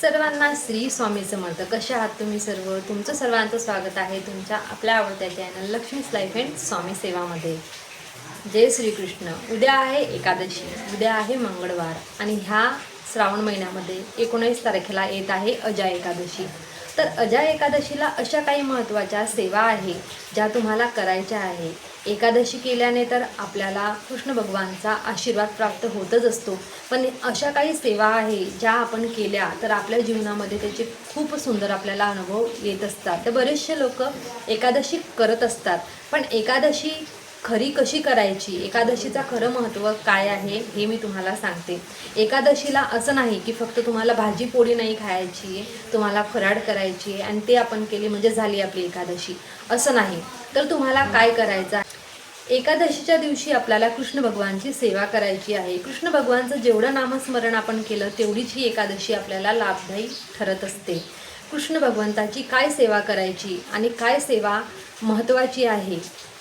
सर्वांना श्री स्वामी समर्थ कसे आहात तुम्ही सर्व? तुमचं सर्वांचं स्वागत आहे तुमच्या आपल्या आवडत्या चॅनल लक्ष्मीच लाईफ अँड स्वामी सेवामध्ये. जय श्रीकृष्ण. उद्या आहे एकादशी. उद्या आहे मंगळवार. आणि ह्या श्रावण महिन्यामध्ये एकोणीस तारखेला येत आहे अजा एकादशी. तर अजा एकादशीला अशा काही महत्त्वाच्या सेवा आहे ज्या तुम्हाला करायच्या आहे. एकादशी केल्याने तर आपल्याला कृष्ण भगवानचा आशीर्वाद प्राप्त होतच असतो. पण अशा काही सेवा आहे ज्या आपण केल्या तर आपल्या जीवनामध्ये त्याचे खूप सुंदर आपल्याला अनुभव येत असतात. तर बरेचसे लोक एकादशी करत असतात. पण एकादशी खरी कशी करायची? एकादशीचा खरं महत्त्व काय आहे हे मी तुम्हाला सांगते. एकादशीला असं नाही की फक्त तुम्हाला भाजी पोळी नाही खायची आहे तुम्हाला फराड करायची आहे आणि ते आपण केली म्हणजे झाली आपली एकादशी. असं नाही. तर तुम्हाला काय करायचं आहे? एकादशीच्या दिवशी आपल्याला कृष्ण भगवानची सेवा करायची आहे. कृष्ण भगवानचं जेवढं नामस्मरण आपण केलं तेवढीच ही एकादशी आपल्याला लाभदायी ठरत असते. कृष्ण भगवंताची काय सेवा करायची आणि काय सेवा महत्त्वाची आहे?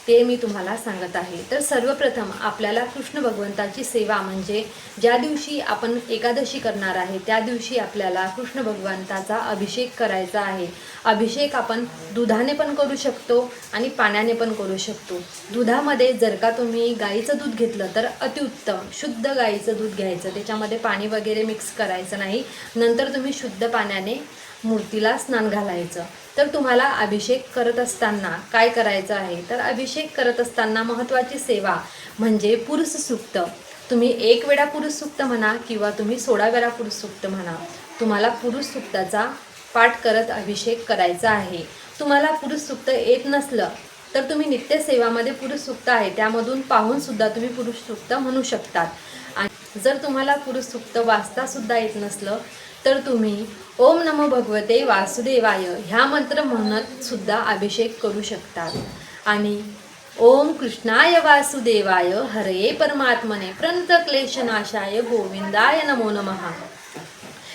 ते मी तुम्हाला सांगत आहे. तर सर्वप्रथम आपल्याला कृष्ण भगवंताची सेवा म्हणजे ज्या दिवशी आपण एकादशी करणार आहे त्या दिवशी आपल्याला कृष्ण भगवंताचा अभिषेक करायचा आहे. अभिषेक आपण दुधाने पण करू शकतो आणि पाण्याने पण करू शकतो. दुधामध्ये जर का तुम्ही गाईचं दूध घेतलं तर अतिउत्तम शुद्ध गाईचं दूध घ्यायचं. त्याच्यामध्ये पाणी वगैरे मिक्स करायचं नाही. नंतर तुम्ही शुद्ध पाण्याने मूर्तीला स्नान घालायचं. तर तुम्हाला अभिषेक करत असताना काय करायचं आहे? तर अभिषेक करत असताना महत्त्वाची सेवा म्हणजे पुरुष सूक्त. तुम्ही एक वेळा पुरुष सूक्त म्हणा किंवा तुम्ही सोळा वेळा पुरुष सूक्त म्हणा तुम्हाला पुरुष सूक्ताचा पाठ करत अभिषेक करायचा आहे. तुम्हाला पुरुष सूक्त येत नसलं तर तुम्ही नित्यसेवामध्ये पुरुष सूक्त आहे. त्यामधून पाहून सुद्धा तुम्ही पुरुष सूक्त म्हणू शकतात. आणि जर तुम्हाला पुरुष सूक्त वाचता सुद्धा येत नसलं तर तुम्ही ओम नमो भगवते वासुदेवाय ह्या मंत्र म्हणत सुद्धा अभिषेक करू शकतात. आणि ओम कृष्णाय वासुदेवाय हरये परमात्मने प्रंत क्लेशनाशाय गोविंदाय नमो नमः.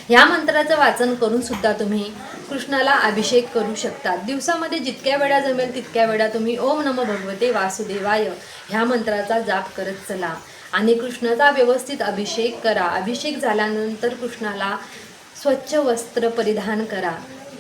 ह्या मंत्राचं वाचन करून सुद्धा तुम्ही कृष्णाला अभिषेक करू शकता दिवसामध्ये जितक्या वेळा जमेल तितक्या वेळा तुम्ही ओम नमो भगवते वासुदेवाय ह्या मंत्राचा जाप करत चला. आणि कृष्णाचा व्यवस्थित अभिषेक करा. अभिषेक झाल्यानंतर कृष्णाला स्वच्छ वस्त्र परिधान करा.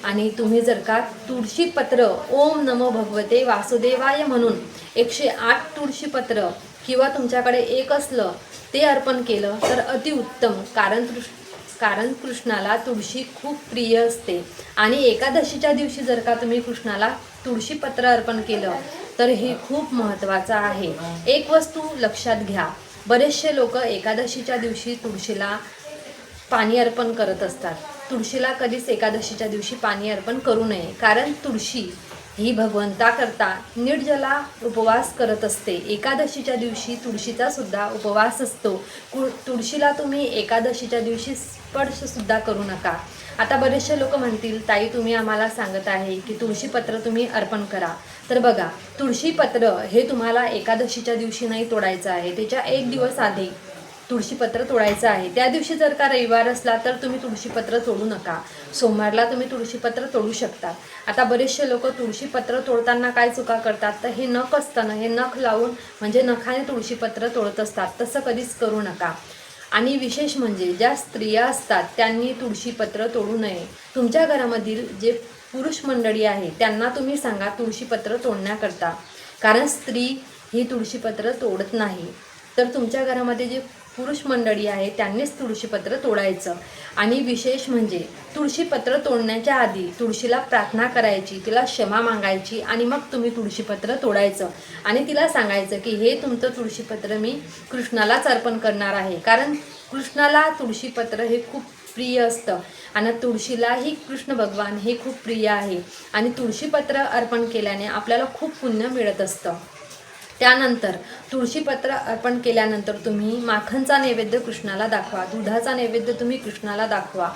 आणि तुम्ही जर का तुळशीपत्र ओम नमो भगवते वासुदेवाय म्हणून एकशे आठ तुळशीपत्र किंवा तुमच्याकडे एक असलं ते अर्पण केलं तर अतिउत्तम कारण कृष्ण कारण कृष्णाला तुळशी खूप प्रिय असते. आणि एकादशीच्या दिवशी जर का तुम्ही कृष्णाला तुळशीपत्र अर्पण केलं तर हे खूप महत्त्वाचं आहे. एक वस्तू लक्षात घ्या. बरेचसे लोक एकादशीच्या दिवशी तुळशीला पाणी अर्पण करत असतात. तुळशीला कधीच एकादशीच्या दिवशी पाणी अर्पण करू नये. कारण तुळशी ही भगवंताकरता निर्जला उपवास करत असते. एकादशीच्या दिवशी तुळशीचा सुद्धा उपवास असतो. कु तुळशीला तुम्ही एकादशीच्या दिवशी स्पर्शसुद्धा करू नका. आता बरेचसे लोक म्हणतील ताई तुम्ही आम्हाला सांगत आहे की तुळशीपत्र तुम्ही अर्पण करा. तर बघा तुळशीपत्र हे तुम्हाला एकादशीच्या दिवशी नाही तोडायचं आहे. त्याच्या एक दिवस आधी तुळशीपत्र तोडायचं आहे. त्या दिवशी जर का रविवार असला तर तुम्ही तुळशीपत्र तोडू नका. सोमवारला तुम्ही तुळशीपत्र तोडू शकता. आता बरेचसे लोक तुळशीपत्र तोडताना काय चुका करतात? तर हे नख असताना हे नख लावून म्हणजे नखाने तुळशीपत्र तोडत असतात. तसं कधीच करू नका. आणि विशेष म्हणजे ज्या स्त्रिया असतात त्यांनी तुळशीपत्र तोडू नये. तुमच्या घरामधील जे पुरुष मंडळी आहे त्यांना तुम्ही सांगा तुळशीपत्र तोडण्याकरता. कारण स्त्री ही तुळशीपत्र तोडत नाही. तर तुमच्या घरामध्ये जे पुरुष मंडळी आहे त्यांनीच तुळशीपत्र तोडायचं. आणि विशेष म्हणजे तुळशीपत्र तोडण्याच्या आधी तुळशीला प्रार्थना करायची तिला क्षमा मागायची आणि मग तुम्ही तुळशीपत्र तोडायचं. आणि तिला सांगायचं की हे तुमचं तुळशीपत्र मी कृष्णालाच अर्पण करणार आहे. कारण कृष्णाला तुळशीपत्र हे खूप प्रिय असतं. आणि तुळशीलाही कृष्ण भगवान हे खूप प्रिय आहे. आणि तुळशीपत्र अर्पण केल्याने आपल्याला खूप पुण्य मिळत असतं. त्यानंतर तुळशीपत्र अर्पण केल्यानंतर तुम्ही माखनचा नैवेद्य कृष्णाला दाखवा दुधाचा नैवेद्य तुम्ही कृष्णाला दाखवा.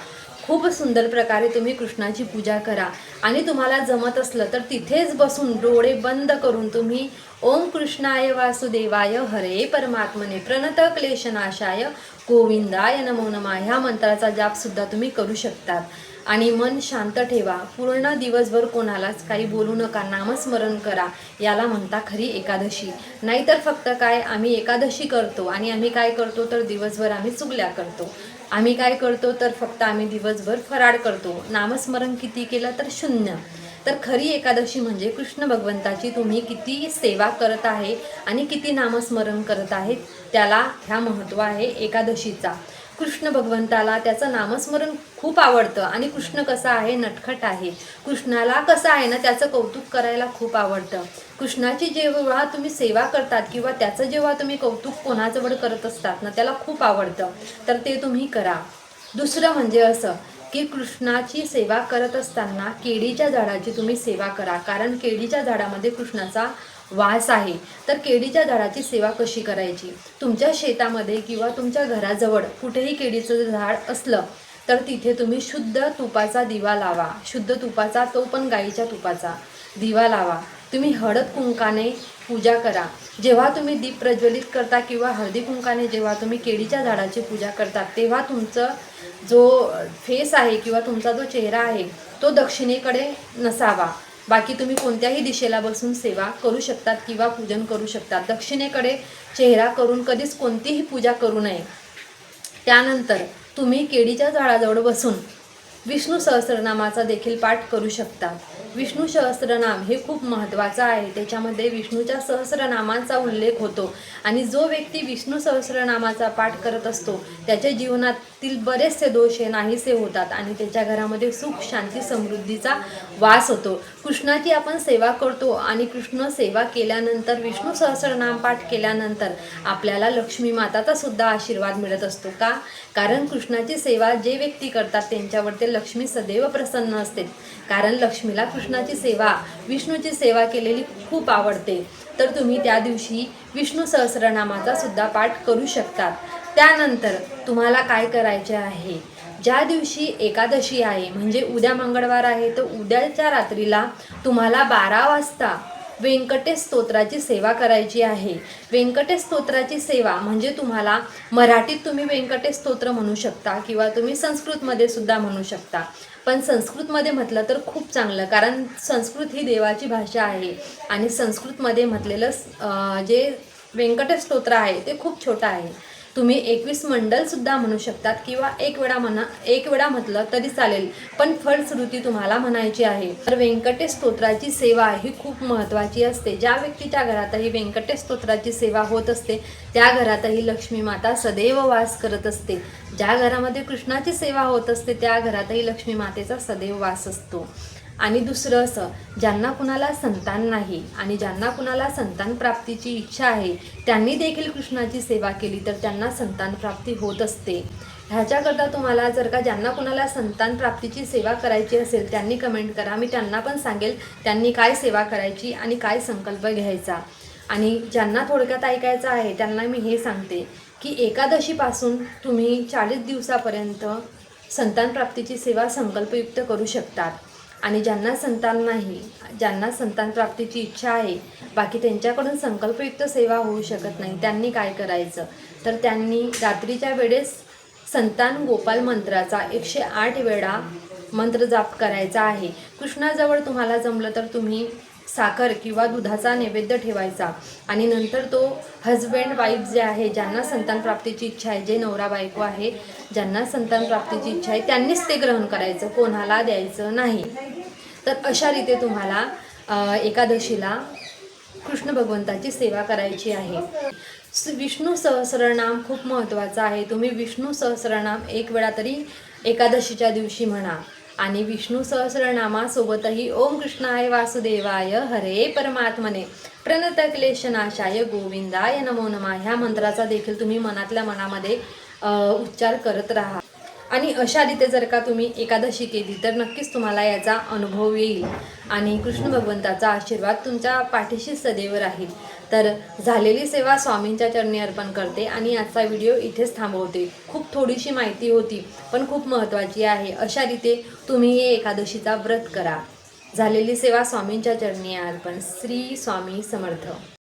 खूप सुंदर प्रकारे तुम्ही कृष्णाची पूजा करा. आणि तुम्हाला जमत असलं तर तिथेच बसून डोळे बंद करून तुम्ही ओम कृष्णाय वासुदेवाय हरे परमात्मने प्रणत क्लेशनाशाय गोविंदाय नमो नमा ह्या मंत्राचा जापसुद्धा तुम्ही करू शकतात. आणि मन शांत ठेवा. पूर्ण दिवसभर कोणालाच काही बोलू नका नामस्मरण करा याला म्हणता खरी एकादशी. नाहीतर फक्त काय आम्ही एकादशी करतो आणि आम्ही काय करतो तर दिवसभर आम्ही चुगल्या करतो. आम्ही काय करतो तर फक्त आम्ही दिवसभर फराळ करतो. नामस्मरण किती केलं तर शून्य. तर खरी एकादशी म्हणजे कृष्ण भगवंताची तुम्ही किती सेवा करत आहे आणि किती नामस्मरण करत आहे त्याला ह्या महत्त्व आहे एकादशीचा. कृष्ण भगवंताला त्याचं नामस्मरण खूप आवडतं. आणि कृष्ण कसा आहे? नटखट आहे. कृष्णाला कसं आहे ना त्याचं कौतुक करायला खूप आवडतं. कृष्णाची जेव्हा तुम्ही सेवा करतात किंवा त्याचं जेव्हा तुम्ही कौतुक कोणाजवळ करत असतात ना त्याला खूप आवडतं. तर ते तुम्ही करा. दुसरं म्हणजे असं की कृष्णाची सेवा करत असताना केळीच्या झाडाची तुम्ही सेवा करा. कारण केळीच्या झाडामध्ये कृष्णाचा वास आहे तर केळीच्या झाडाची सेवा कशी करायची? तुमच्या शेतामध्ये किंवा तुमच्या घराजवळ कुठेही केळीचं झाड असलं तर तिथे तुम्ही शुद्ध तुपाचा दिवा लावा. शुद्ध तुपाचा तो पण गाईच्या तुपाचा दिवा लावा. तुम्ही हळद कुंकाने पूजा करा. जेव्हा तुम्ही दीप प्रज्वलित करता किंवा हळदी कुंकाने जेव्हा तुम्ही केळीच्या झाडाची पूजा करता तेव्हा तुमचं जो फेस आहे किंवा तुमचा जो चेहरा आहे तो दक्षिणेकडे नसावा. बाकी तुम्ही कोणत्याही दिशेला बसून सेवा करू शकतात किंवा पूजन करू शकतात. दक्षिणेकडे चेहरा करून कधीच कोणतीही पूजा करू नये. त्यानंतर तुम्ही केळीच्या झाडाजवळ बसून विष्णू सहस्रनामाचा देखील पाठ करू शकता. विष्णू सहस्रनाम हे खूप महत्त्वाचं आहे. त्याच्यामध्ये विष्णूच्या सहस्रनामांचा उल्लेख होतो. आणि जो व्यक्ती विष्णू सहस्रनामाचा पाठ करत असतो त्याच्या जीवनातील बरेचसे दोष हे नाहीसे होतात आणि त्याच्या घरामध्ये सुख शांती समृद्धीचा वास होतो. कृष्णाची आपण सेवा करतो आणि कृष्ण सेवा केल्यानंतर विष्णू सहस्रनाम पाठ केल्यानंतर आपल्याला लक्ष्मी माताचा सुद्धा आशीर्वाद मिळत असतो का? कारण कृष्णाची सेवा जे व्यक्ती करतात त्यांच्यावरती लक्ष्मी सदैव प्रसन्न असते. कारण लक्ष्मीला कृष्णाची सेवा विष्णूची सेवा केलेली खूप आवडते. तर तुम्ही त्या दिवशी विष्णू सहस्रनामाचा सुद्धा पाठ करू शकतात. त्यानंतर तुम्हाला काय करायचे आहे? ज्या दिवशी एकादशी आहे म्हणजे उद्या मंगळवार आहे तर उद्याच्या रात्रीला तुम्हाला बारा वाजता व्यंकटेश स्तोत्राची सेवा करायची आहे. व्यंकटेश स्तोत्राची सेवा म्हणजे तुम्हाला मराठीत तुम्ही व्यंकटेश स्तोत्र म्हणू शकता किंवा तुम्ही संस्कृतमध्ये सुद्धा म्हणू शकता. पण संस्कृतमध्ये म्हटलं तर खूप चांगलं कारण संस्कृत ही देवाची भाषा आहे आणि संस्कृतमध्ये म्हटलेलं जे व्यंकटेश स्तोत्र आहे ते खूप छोटं आहे. तुम्ही एकवीस मंडलसुद्धा म्हणू शकतात किंवा एक वेळा म्हणा एक वेळा म्हटलं तरी चालेल. पण फलश्रुती तुम्हाला म्हणायची आहे. तर व्यंकटेश स्तोत्राची सेवा ही खूप महत्त्वाची असते. ज्या व्यक्तीच्या घरातही व्यंकटेश स्तोत्राची सेवा होत असते त्या घरातही लक्ष्मी माता सदैव वास करत असते. ज्या घरामध्ये कृष्णाची सेवा होत असते त्या घरातही लक्ष्मी मातेचा सदैव वास असतो. आणि दुसरं असं ज्यांना कुणाला संतान नाही आणि ज्यांना कुणाला संतान प्राप्तीची इच्छा आहे त्यांनी देखील कृष्णाची सेवा केली तर त्यांना संतान प्राप्ती होत असते. ह्याच्याकरता तुम्हाला जर का ज्यांना कुणाला संतान प्राप्तीची सेवा करायची असेल त्यांनी कमेंट करा. मी त्यांना पण सांगेल त्यांनी काय सेवा करायची आणि काय संकल्प घ्यायचा. आणि ज्यांना थोडक्यात ऐकायचं आहे त्यांना मी हे सांगते की एकादशीपासून तुम्ही चाळीस दिवसापर्यंत संतान प्राप्तीची सेवा संकल्पयुक्त करू शकतात. आणि ज्यांना संतान नाही ज्यांना संतान प्राप्तीची इच्छा आहे बाकी त्यांच्याकडून संकल्पयुक्त सेवा होऊ शकत नाही त्यांनी काय करायचं? तर त्यांनी रात्रीच्या वेळेस संतान गोपाल मंत्राचा एकशे आठ वेळा मंत्र जाप करायचा आहे. कृष्णाजवळ तुम्हाला जमलं तर तुम्ही साखर किंवा दुधाचा नैवेद्य ठेवायचा. आणि नंतर तो हजबंड वाईफ जे आहे ज्यांना संतान प्राप्तीची इच्छा आहे जे नवरा बायको आहे ज्यांना संतान प्राप्तीची इच्छा आहे त्यांनीच ते ग्रहण करायचं. कोणाला द्यायचं नाही. तर अशा रीते तुम्हाला एकादशीला कृष्ण भगवंताची सेवा करायची आहे. विष्णू सहस्रनाम खूप महत्त्वाचं आहे. तुम्ही विष्णू सहस्रनाम एक वेळा तरी एकादशीच्या दिवशी म्हणा. आणि विष्णू सहस्रनामासोबतही ओम कृष्णाय वासुदेवाय हरे परमात्मने. प्रणत क्लेशनाशाय गोविंदाय नमो नमा. ह्या मंत्राचा देखील तुम्ही मनातल्या मनामध्ये उच्चार करत राहा. आणि अशा रीते जर का तुम्ही एकादशी केली तर नक्कीच तुम्हाला याचा अनुभव येईल. आणि कृष्ण भगवंताचा आशीर्वाद तुमच्या पाठीशी सदैव राहील. तर झालेली सेवा स्वामींच्या चरणी अर्पण करते आणि आजचा व्हिडिओ इथेच थांबवते. खूप थोडीशी माहिती होती पण खूप महत्त्वाची आहे. अशा रीते तुम्ही हे एकादशीचा व्रत करा. झालेली सेवा स्वामींच्या चरणी अर्पण. श्री स्वामी समर्थ.